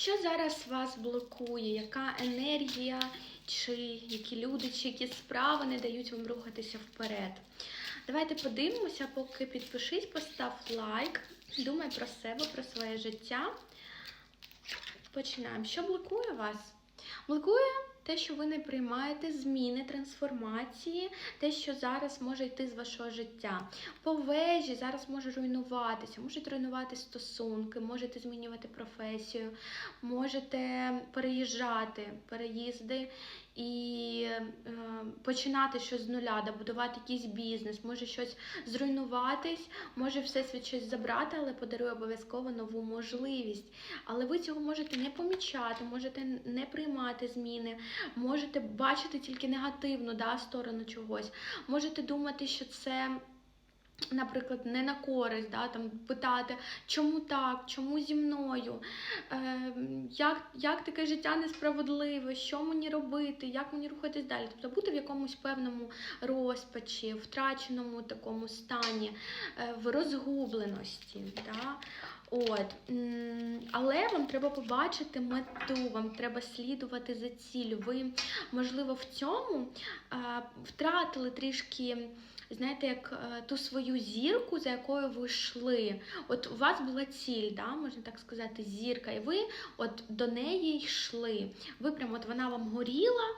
Що зараз вас блокує? Яка енергія, чи які люди, чи які справи не дають вам рухатися вперед? Давайте подивимося, поки підпишись, постав лайк, думай про себе, про своє життя. Починаємо. Що блокує вас? Блокує те, що ви не приймаєте зміни, трансформації, те, що зараз може йти з вашого життя. По вежі зараз може руйнуватися, можуть руйнувати стосунки, можете змінювати професію, можете переїжджати, переїзди і е, починати щось з нуля, да, будувати якийсь бізнес, може щось зруйнуватись, може всесвіт щось забрати, але подарує обов'язково нову можливість. Але ви цього можете не помічати, можете не приймати зміни, можете бачити тільки негативну да, сторону чогось, можете думати, що це. Наприклад, не на користь, да, там питати, чому так, чому зі мною, е, як, як таке життя несправедливе, що мені робити, як мені рухатись далі. Тобто бути в якомусь певному розпачі, втраченому такому стані, е, в розгубленості. Да? От. Але вам треба побачити мету, вам треба слідувати за ціллю. Ви, можливо, в цьому втратили трішки знаєте, як е, ту свою зірку, за якою ви йшли. От у вас була ціль, да, можна так сказати, зірка, і ви от до неї йшли. Ви прямо от вона вам горіла.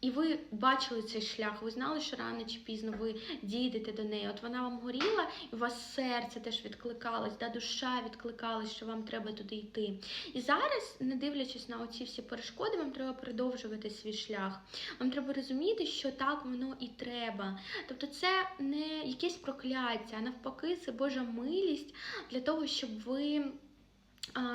І ви бачили цей шлях, ви знали, що рано чи пізно ви дійдете до неї. От вона вам горіла, і у вас серце теж відкликалось, да, душа відкликалась, що вам треба туди йти. І зараз, не дивлячись на оці всі перешкоди, вам треба продовжувати свій шлях. Вам треба розуміти, що так воно і треба. Тобто, це не якесь прокляття, а навпаки, це Божа милість для того, щоб ви.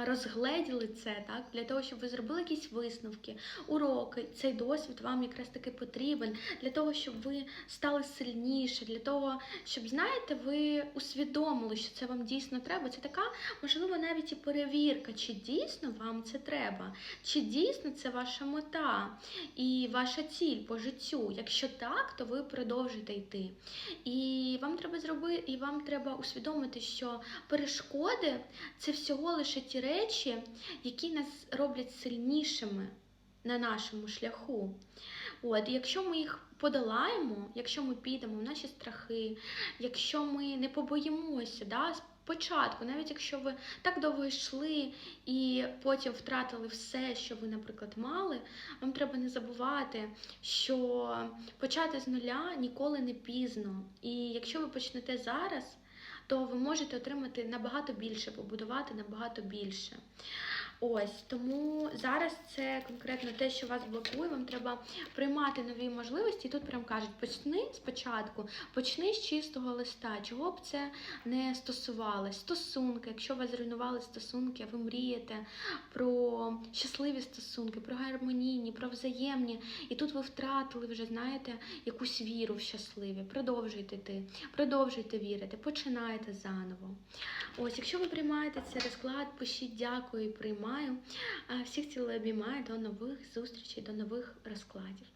Розгледіли це так для того, щоб ви зробили якісь висновки, уроки. Цей досвід вам якраз таки потрібен для того, щоб ви стали сильніше, для того, щоб знаєте, ви усвідомили, що це вам дійсно треба. Це така, можливо, навіть і перевірка, чи дійсно вам це треба, чи дійсно це ваша мета і ваша ціль по життю. Якщо так, то ви продовжуєте йти. І вам треба зробити, і вам треба усвідомити, що перешкоди це всього лише ті речі, які нас роблять сильнішими на нашому шляху. От, якщо ми їх подолаємо, якщо ми підемо в наші страхи, якщо ми не побоїмося, да, спочатку, навіть якщо ви так довго йшли і потім втратили все, що ви, наприклад, мали, вам треба не забувати, що почати з нуля ніколи не пізно. І якщо ви почнете зараз, то ви можете отримати набагато більше, побудувати набагато більше. Ось тому зараз це конкретно те, що вас блокує. Вам треба приймати нові можливості. І тут прям кажуть, почни спочатку, почни з чистого листа. Чого б це не стосувалось? Стосунки, якщо вас зруйнували стосунки, ви мрієте про щасливі стосунки, про гармонійні, про взаємні. І тут ви втратили вже, знаєте, якусь віру в щасливі. Продовжуйте йти, продовжуйте вірити, починайте заново. Ось, якщо ви приймаєте цей розклад, пишіть дякую і приймаю. А Всіх цілий обіймаю. До нових зустрічей, до нових розкладів.